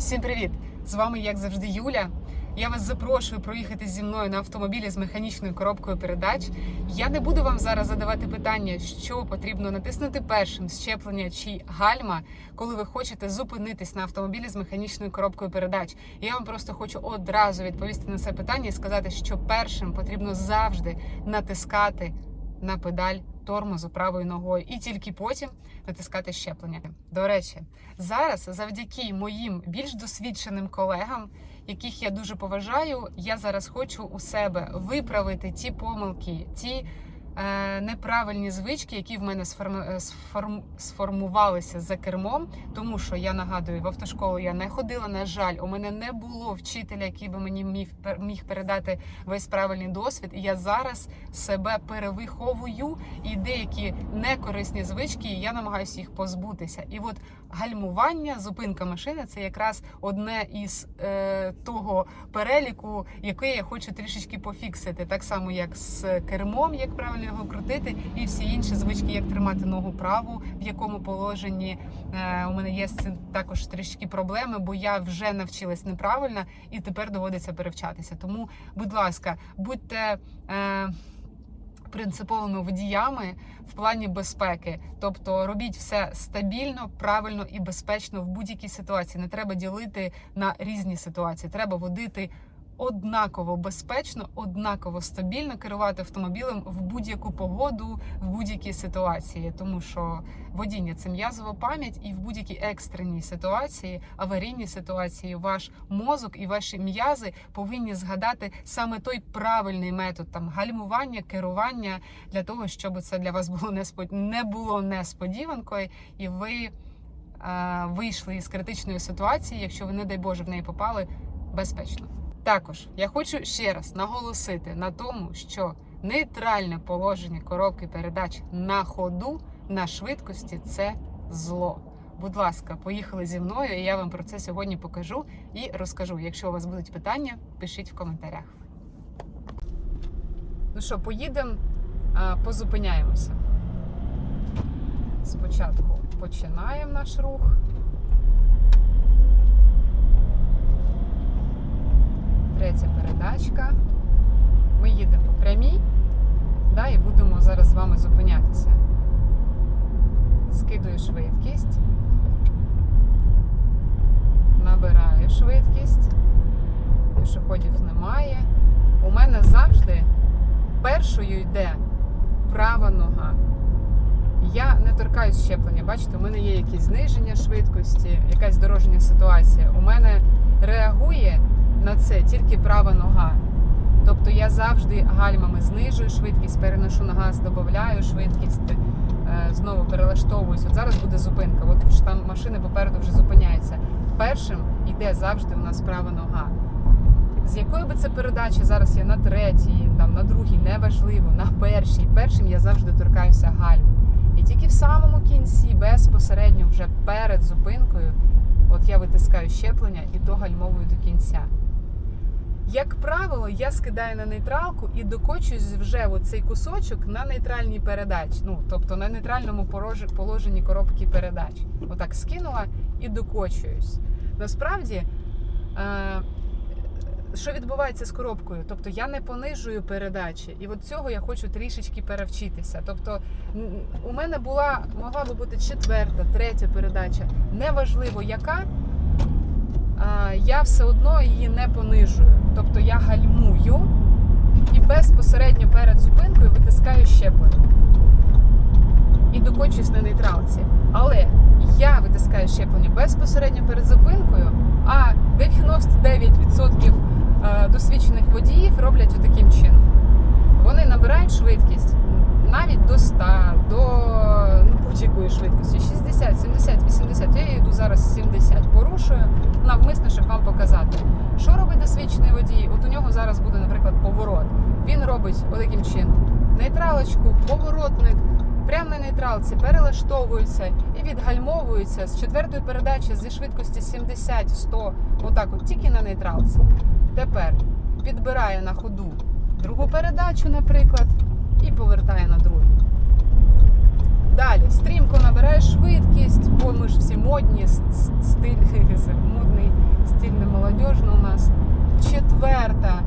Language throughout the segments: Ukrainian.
Всім привіт! З вами, як завжди, Юля. Я вас запрошую проїхати зі мною на автомобілі з механічною коробкою передач. Я не буду вам зараз задавати питання, що потрібно натиснути першим щеплення чи гальма, коли ви хочете зупинитись на автомобілі з механічною коробкою передач. Я вам просто хочу одразу відповісти на це питання і сказати, що першим потрібно завжди натискати на педаль тормозу правою ногою, і тільки потім натискати щеплення. До речі, зараз, завдяки моїм більш досвідченим колегам, яких я дуже поважаю, я зараз хочу у себе виправити ті помилки, ті неправильні звички, які в мене е, сформувалися за кермом. Тому що я нагадую, в автошколу я не ходила. На жаль, у мене не було вчителя, який би мені міг, передати весь правильний досвід. І я зараз себе перевиховую, і деякі некорисні звички я намагаюся їх позбутися. І от гальмування, зупинка машини це якраз одне із е, того переліку, який я хочу трішечки пофіксити, так само як з кермом, як правильно його крутити, і всі інші звички, як тримати ногу праву, в якому положенні е, у мене є з цим також трішки проблеми, бо я вже навчилась неправильно і тепер доводиться перевчатися. Тому, будь ласка, будьте. Е, Принциповими водіями в плані безпеки, тобто робіть все стабільно, правильно і безпечно в будь-якій ситуації. Не треба ділити на різні ситуації. Треба водити однаково безпечно, однаково стабільно керувати автомобілем в будь-яку погоду, в будь-якій ситуації, тому що водіння це м'язова пам'ять, і в будь-якій екстреній ситуації, аварійній ситуації, ваш мозок і ваші м'язи повинні згадати саме той правильний метод там гальмування, керування для того, щоб це для вас було неспод... не було несподіванкою, і ви е, вийшли із критичної ситуації, якщо ви, не дай Боже, в неї попали безпечно. Також я хочу ще раз наголосити на тому, що нейтральне положення коробки передач на ходу на швидкості це зло. Будь ласка, поїхали зі мною, і я вам про це сьогодні покажу і розкажу. Якщо у вас будуть питання, пишіть в коментарях. Ну що, поїдемо, позупиняємося. Спочатку починаємо наш рух. Третя передачка. Ми їдемо по прямій, да, і будемо зараз з вами зупинятися. Скидую швидкість, набираю швидкість, пішоходів немає. У мене завжди першою йде права нога. Я не торкаюсь щеплення. Бачите, у мене є якісь зниження швидкості, якась дорожня ситуація. У мене реагує на це тільки права нога. Тобто я завжди гальмами знижую швидкість, переношу на газ, додаю швидкість, е, знову перелаштовуюсь. От зараз буде зупинка. От там машини попереду вже зупиняються. Першим йде завжди у нас права нога. З якої би це передачі зараз я на третій, там на другій, неважливо, на першій. Першим я завжди торкаюся гальм. І тільки в самому кінці, безпосередньо вже перед зупинкою, от я витискаю щеплення і догальмовую до кінця. Як правило, я скидаю на нейтралку і докочуюсь вже в цей кусочок на нейтральній передач. Ну, тобто на нейтральному положенні коробки передач. Отак скинула і докочуюсь. Насправді, е, що відбувається з коробкою? Тобто я не понижую передачі, і от цього я хочу трішечки перевчитися. Тобто, у мене була могла би бути четверта, третя передача, неважливо яка я все одно її не понижую. Тобто я гальмую і безпосередньо перед зупинкою витискаю щеплення. І докочуюсь на нейтралці. Але я витискаю щеплення безпосередньо перед зупинкою, а 99% е, досвідчених водіїв роблять таким чином. Вони набирають швидкість навіть до 100, до ну, будь-якої швидкості 60, 70, 80. Я йду зараз 70. Порушую навмисно, щоб вам показати. Що робить досвідчений водій? От у нього зараз буде, наприклад, поворот. Він робить отаким чином: нейтралочку, поворотник. Прямо на нейтралці перелаштовуються і відгальмовуються з четвертої передачі зі швидкості 70-100, отак, от тільки на нейтралці. Тепер підбирає на ходу другу передачу, наприклад, повертає на другу. Далі, стрімко набирає швидкість, бо ми ж всі модні, стиль, модний, стиль немолодежний у нас. Четверта.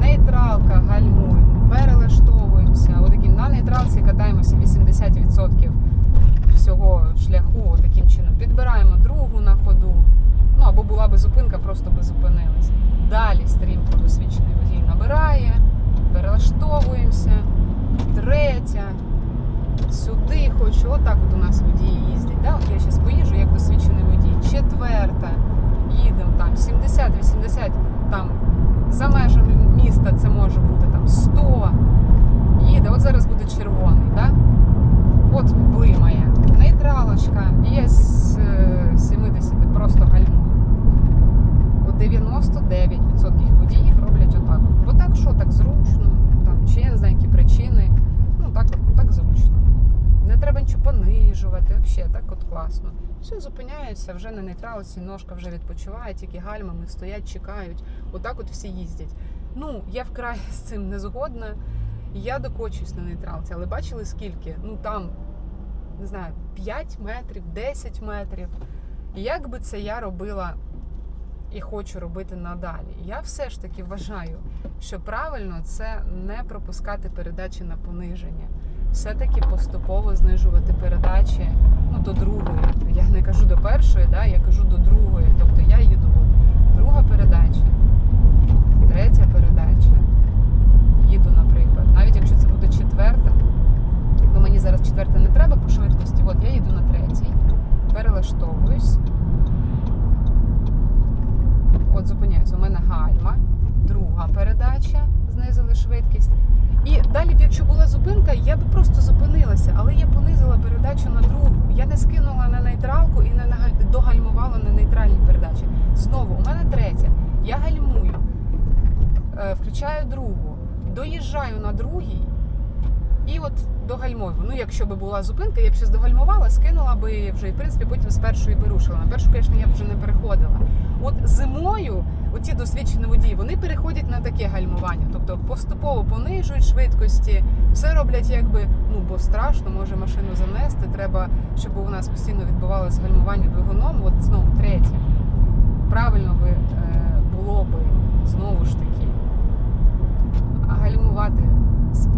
Нейтралка, гальмуємо, перелаштовуємося. Отакі на нейтралці катаємося 80% всього шляху таким чином. Підбираємо другу на ходу. Ну або була би зупинка, просто би зупинились. Далі стрімко досвідчений водій набирає перелаштовуємося. Третя. Сюди хочу. Отак от у нас водії їздять. Да? От я зараз поїжджу як досвідчений водій. Четверта. Їдемо там 70-80, там за межами міста це може бути там 100. Їде, от зараз буде червоний, да? От блимає. Нейтралочка. І я з е, 70 просто гальмую. От 99% водіїв роблять отак. от. Бо так що, так зручно, там, чи я не знаю, які причини. Ну так, от, так зручно. Не треба нічого понижувати, взагалі, так от класно. Все зупиняються, вже на нейтралці, ножка вже відпочиває, тільки гальмами стоять, чекають. Отак от всі їздять. Ну, я вкрай з цим не згодна. Я докочусь на нейтралці, але бачили скільки? Ну там, не знаю, 5 метрів, 10 метрів. Як би це я робила і хочу робити надалі, я все ж таки вважаю, що правильно це не пропускати передачі на пониження. Все-таки поступово знижувати передачі ну, до другої. Я не кажу до першої, да, я кажу до другої. Тобто я їду от, друга передача, третя передача. Їду, наприклад. Навіть якщо це буде четверта, ну мені зараз четверта не треба по швидкості. От я їду на третій, перелаштовуюсь. От зупиняюсь. У мене гальма, друга передача, знизили швидкість. І далі б, якщо була зупинка, я б просто зупинилася, але я понизила передачу на другу. Я не скинула на нейтралку і не догальмувала на нейтральній передачі. Знову, у мене третя. Я гальмую, е, включаю другу, доїжджаю на другій і от догальмовую. Ну, якщо б була зупинка, я б ще догальмувала, скинула би вже і в принципі потім з першої би рушила. На першу, звісно, я б вже не переходила. От зимою оці досвідчені водії вони переходять на таке гальмування, тобто поступово понижують швидкості, все роблять якби ну бо страшно, може машину занести. Треба, щоб у нас постійно відбувалося гальмування двигуном. От знову третє. Правильно би е, було би знову ж таки гальмувати,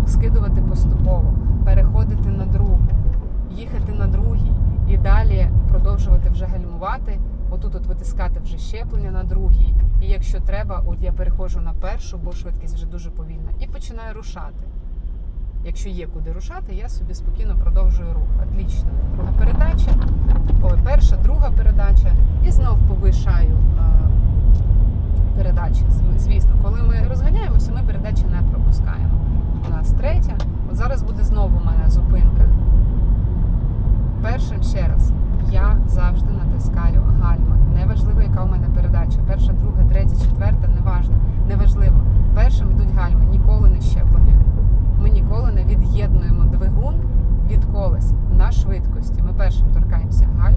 скидувати поступово, переходити на другу, їхати на другій і далі продовжувати вже гальмувати. Отут от витискати вже щеплення на другій. І якщо треба, от я переходжу на першу, бо швидкість вже дуже повільна, і починаю рушати. Якщо є куди рушати, я собі спокійно продовжую рух. Отлично. Друга передача, ой, перша, друга передача, і знов повишаю е, передачі. Звісно, коли ми розганяємося, ми передачі не пропускаємо. У нас третя. От зараз буде знову у мене зупинка. Першим ще раз. Я завжди натискаю гальма. Неважливо, яка у мене передача. Перша, друга, третя, четверта, неважно. Неважливо. Першим йдуть гальми, ніколи не щеплення. Ми ніколи не від'єднуємо двигун від колес на швидкості. Ми першим торкаємося гальм,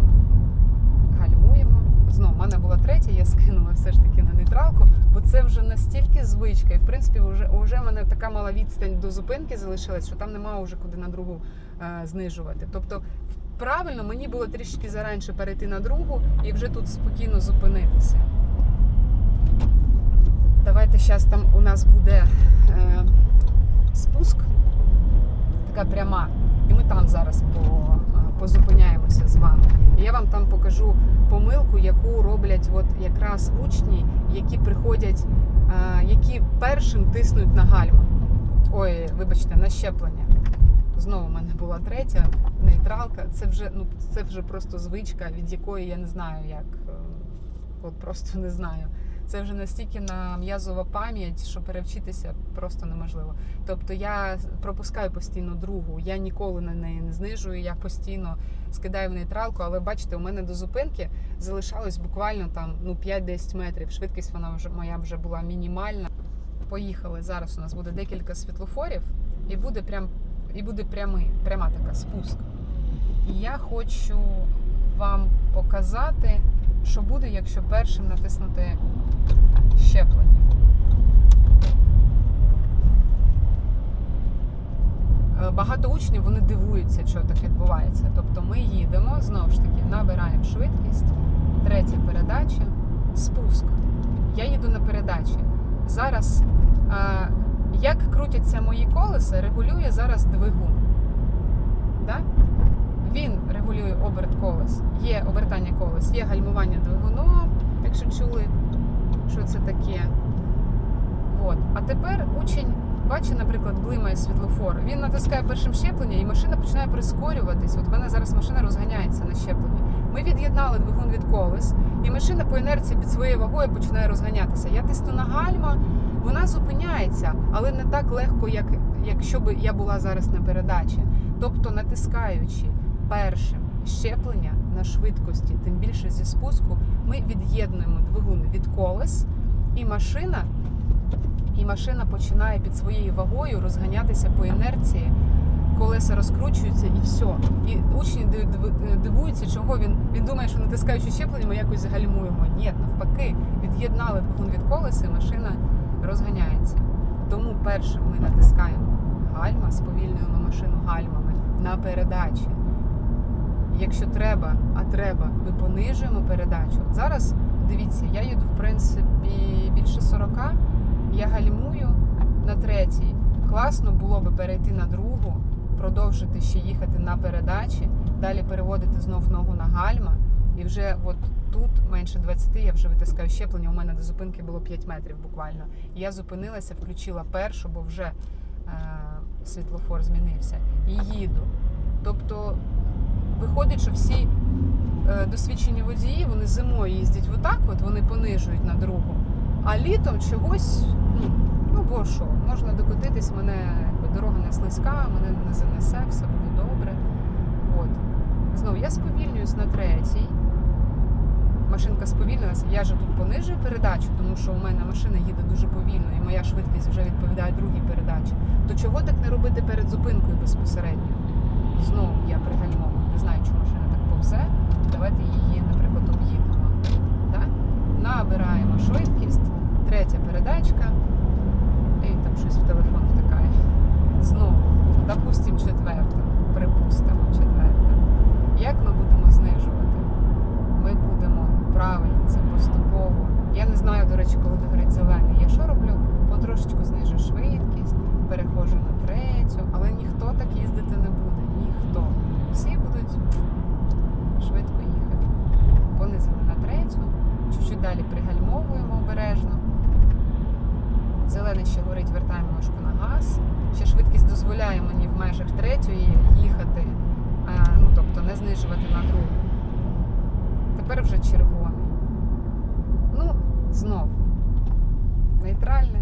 гальмуємо. Знову, в мене була третя, я скинула все ж таки на нейтралку, бо це вже настільки звичка. І в принципі, вже, вже в мене така мала відстань до зупинки залишилась, що там немає вже куди на другу е, знижувати. Тобто, правильно, мені було трішки заранше перейти на другу і вже тут спокійно зупинитися. Давайте зараз там у нас буде е, спуск, така пряма, і ми там зараз по, е, позупиняємося з вами. І я вам там покажу помилку, яку роблять от якраз учні, які приходять, е, які першим тиснуть на гальму. Ой, вибачте, на щеплення. Знову в мене була третя нейтралка. Це вже ну це вже просто звичка, від якої я не знаю, як е, от просто не знаю. Це вже настільки на м'язова пам'ять, що перевчитися просто неможливо. Тобто я пропускаю постійно другу, я ніколи на неї не знижую, я постійно скидаю в нейтралку, але бачите, у мене до зупинки залишалось буквально там ну 5-10 метрів. Швидкість вона вже моя вже була мінімальна. Поїхали. Зараз у нас буде декілька світлофорів, і буде прям і буде прямий, пряма така спуск. І я хочу вам показати, що буде, якщо першим натиснути щеплення. Е, Багато учнів вони дивуються, що так відбувається. Тобто ми їдемо, знову ж таки, набираємо швидкість, третя передача, спуск. Я їду на передачі. Зараз, е, як крутяться мої колеса, регулює зараз двигун. Да? Він регулює оберт колес. Є обертання колес, є гальмування двигуном, якщо чули. що це таке. От. А тепер учень бачить, наприклад, блимає світлофор. Він натискає першим щеплення, і машина починає прискорюватись. От в мене зараз машина розганяється на щепленні. Ми від'єднали двигун від колес, і машина по інерції під своєю вагою починає розганятися. Я тисну на гальма, вона зупиняється, але не так легко, як якщо б я була зараз на передачі. Тобто, натискаючи першим щеплення на швидкості, тим більше зі спуску, ми від'єднуємо двигун від колес, і машина, і машина починає під своєю вагою розганятися по інерції. Колеса розкручуються і все. І учні див- див- дивуються, чого він. Він думає, що натискаючи щеплення, ми якось гальмуємо. Ні, навпаки, від'єднали двигун від колеса, і машина розганяється. Тому першим ми натискаємо гальма, сповільнюємо машину гальмами на передачі. Якщо треба, а треба, ми понижуємо передачу. Зараз дивіться, я їду в принципі більше 40, я гальмую на третій. Класно було би перейти на другу, продовжити ще їхати на передачі, далі переводити знов ногу на гальма. І вже от тут менше 20 я вже витискаю щеплення. У мене до зупинки було 5 метрів буквально. Я зупинилася, включила першу, бо вже е, світлофор змінився. І їду. Тобто виходить, що всі е, досвідчені водії вони зимою їздять отак, от вони понижують на другу. А літом чогось, ну, ну бо що, можна докотитись, мене дорога не слизька, мене не занесе, все буде добре. От. Знову я сповільнююсь на третій. Машинка сповільнилася, я же тут понижую передачу, тому що у мене машина їде дуже повільно, і моя швидкість вже відповідає другій передачі. То чого так не робити перед зупинкою безпосередньо? Знову я пригальмовую, не знаю, чому машина так повзе. Давайте її, наприклад, об'їдемо. Так? Набираємо швидкість, третя передачка, і там щось в телефон втикає. Знову, допустимо, четверта, припустимо, четверта. Як ми будемо знижувати? Ми будемо правильно, це поступово. Я не знаю, до речі, коли догорить зелений. Я що роблю? Потрошечку знижу швидкість, переходжу на третю, але ніхто так їздити не буде. Ніхто. Всі будуть швидко їхати. Понизили на третю, чуть-чуть далі пригальмовуємо обережно. Зелений ще горить, вертаємо ножку на газ. Ще швидкість дозволяє мені в межах третьої їхати, е, ну тобто не знижувати на другу. Тепер вже червоний. Ну, знов. Нейтральне.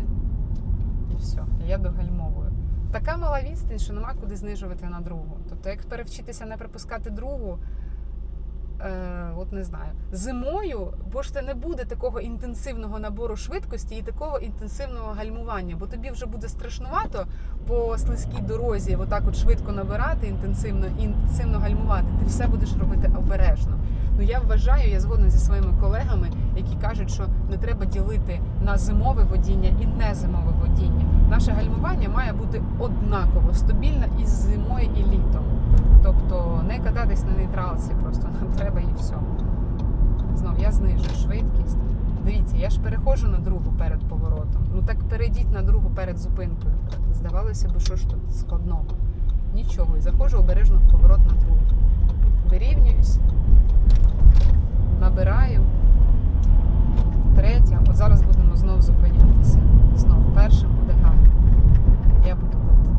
І все. Я догальмовую. Така мала відстань, що нема куди знижувати на другу. Тобто, як перевчитися не припускати другу, е, от не знаю. Зимою, бо ж це не буде такого інтенсивного набору швидкості і такого інтенсивного гальмування, бо тобі вже буде страшнувато по слизькій дорозі, отак от швидко набирати, інтенсивно і інтенсивно гальмувати. Ти все будеш робити обережно. Ну я вважаю, я згодна зі своїми колегами, які кажуть, що не треба ділити на зимове водіння і незимове водіння. Наше гальмування має бути однаково стабільне і зимою, і літом. Тобто не кататись на нейтралці, просто нам треба і все. Знов я знижу швидкість. Дивіться, я ж переходжу на другу перед поворотом. Ну так перейдіть на другу перед зупинкою. Здавалося б, що ж тут складного. Нічого. І заходжу обережно в поворот на другу. Вирівнююсь, набираю. Третя. От зараз будемо знов зупинятися. Знов першим буде гальм. Я буду бити.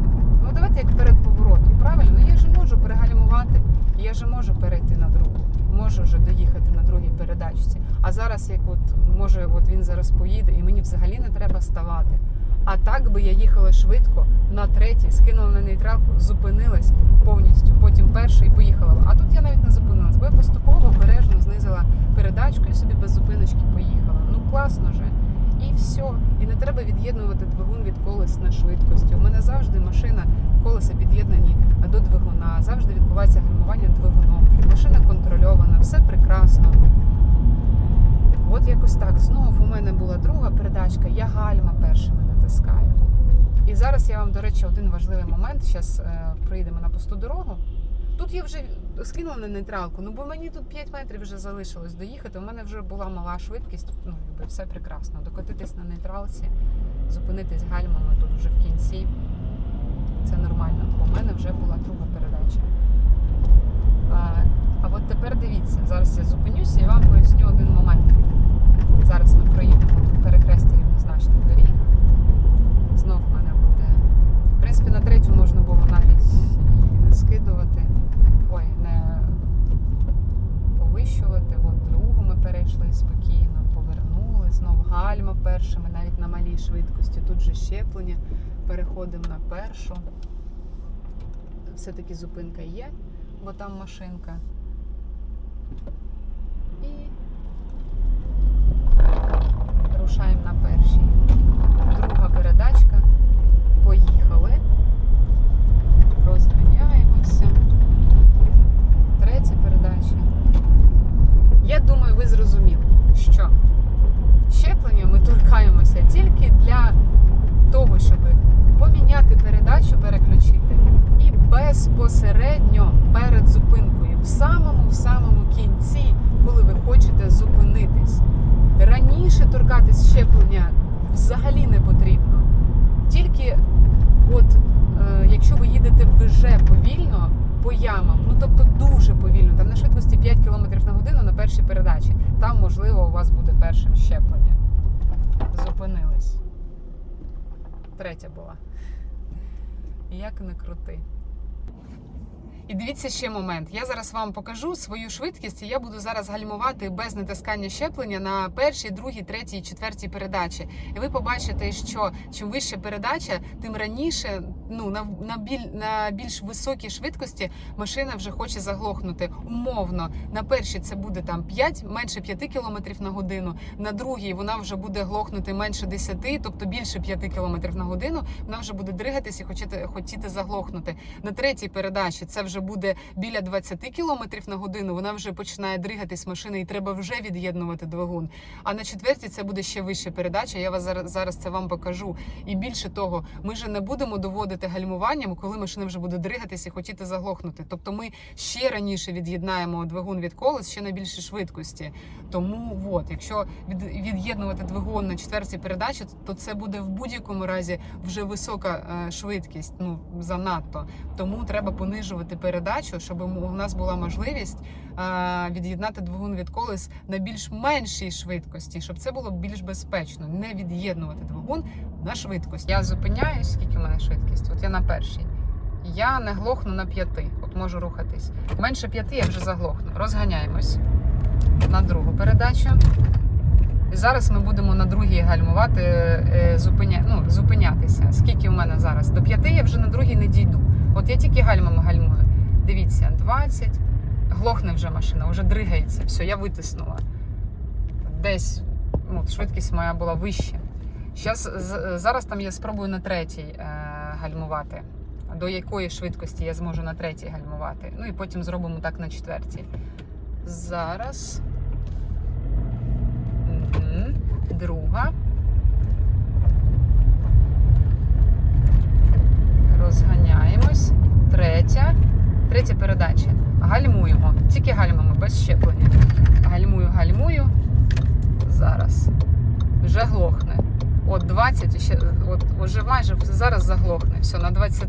Ну давайте як перед поворотом. Правильно? Ну я ж можу перегальмувати, я ж можу перейти на другу. Можу вже доїхати на другій передачці. А зараз, як от може, от він зараз поїде, і мені взагалі не треба ставати. А так би я їхала швидко на третій, скинула на нейтралку, зупинилась повністю, потім першу і поїхала. А тут я навіть не зупинилась, бо я поступово обережно знизила передачку і собі без зупиночки поїхала. Ну класно же. І все. І не треба від'єднувати двигун від колес на швидкості. У мене завжди машина, колеса під'єднані до двигуна, завжди відбувається гальмування двигуном. Машина контрольована, все прекрасно. От якось так. Знову у мене була друга передачка, я гальма першими натискаю. І зараз я вам, до речі, один важливий момент. Зараз е, приїдемо на пусту дорогу. Тут я вже скинула на нейтралку, ну бо мені тут 5 метрів вже залишилось доїхати. У мене вже була мала швидкість, ну все прекрасно. Докотитись на нейтралці, зупинитись гальмами тут вже в кінці. Це нормально, бо в мене вже була друга передача. А, а от тепер дивіться, зараз я зупинюся і вам поясню один момент. Зараз ми проїдемо тут перехрестя рівнозначних доріг. Знов в мене буде. В принципі, на третю можна було навіть не скидувати, ой, не повищувати. От другу ми перейшли спокійно, повернули, знов гальма першими, навіть на малій швидкості. Тут же щеплення, переходимо на першу. Все-таки зупинка є, бо там машинка. І рушаємо на першій. Друга передачка. Поїхали. Розганяємося. Третя передача. Я думаю, ви зрозуміли, що щеплення ми торкаємося тільки для того, щоб поміняти передачу, переключити. І безпосередньо перед зупинкою, в самому в самому кінці, коли ви хочете зупинитись. Раніше торкатись щеплення взагалі не потрібно. Тільки от е, якщо ви їдете вже повільно по ямам, ну тобто дуже повільно, там на швидкості 5 км на годину на першій передачі, там можливо у вас буде першим щеплення. Зупинились. Третя була. Як не крути. І дивіться ще момент. Я зараз вам покажу свою швидкість, і я буду зараз гальмувати без натискання щеплення на першій, другій, третій, четвертій передачі. І ви побачите, що чим вища передача, тим раніше, ну на, на, біль, на більш високій швидкості машина вже хоче заглохнути. Умовно, на першій це буде там 5, менше 5 км на годину. На другій вона вже буде глохнути менше 10, тобто більше 5 км на годину. Вона вже буде дригатись і хотіти, хотіти заглохнути. На третій передачі це вже буде біля 20 км на годину. Вона вже починає дригатись машина, і треба вже від'єднувати двигун. А на четвертій це буде ще вища передача. Я вас зараз зараз це вам покажу. І більше того, ми вже не будемо доводити гальмуванням, коли машина вже буде дригатись і хотіти заглохнути. Тобто ми ще раніше від'єднаємо двигун від колес ще на більшій швидкості. Тому от, якщо від, від'єднувати двигун на четвертій передачі, то це буде в будь-якому разі вже висока е, швидкість. Ну занадто. Тому треба понижувати передачу, щоб у нас була можливість е, від'єднати двигун від колес на більш меншій швидкості, щоб це було більш безпечно, не від'єднувати двигун на швидкость. Я зупиняюсь, скільки у мене швидкість? От я на першій. Я не глохну на п'яти, от можу рухатись. Менше п'яти я вже заглохну. Розганяємось на другу передачу. І зараз ми будемо на другій гальмувати, е, зупиня... ну, зупинятися. Скільки у мене зараз? До п'яти я вже на другій не дійду. От я тільки гальмами гальмую. Дивіться, 20. Глохне вже машина, вже дригається. Все, я витиснула. Десь ну, швидкість моя була вища. Щас, зараз там я спробую на третій е, гальмувати. До якої швидкості я зможу на третій гальмувати. Ну і потім зробимо так на четвертій. Зараз. Друга. Розганяємось. Третя. Третя передача. Гальмуємо. Тільки гальмами, без щеплення. Гальмую, гальмую. Зараз. Вже глохне. От 20, ще, от вже майже зараз заглохне. Все, на 20.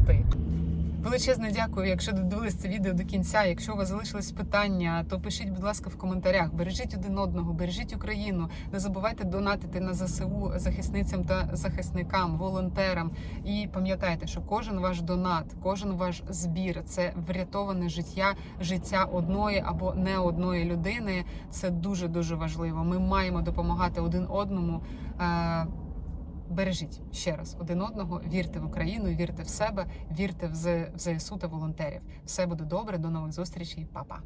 Величезне дякую, якщо додивились це відео до кінця. Якщо у вас залишились питання, то пишіть, будь ласка, в коментарях. Бережіть один одного, бережіть Україну. Не забувайте донатити на ЗСУ захисницям та захисникам, волонтерам. І пам'ятайте, що кожен ваш донат, кожен ваш збір це врятоване життя, життя одної або не одної людини. Це дуже дуже важливо. Ми маємо допомагати один одному. Бережіть ще раз один одного, вірте в Україну, вірте в себе, вірте в ЗСУ та волонтерів. Все буде добре. До нових зустрічей, Па-па.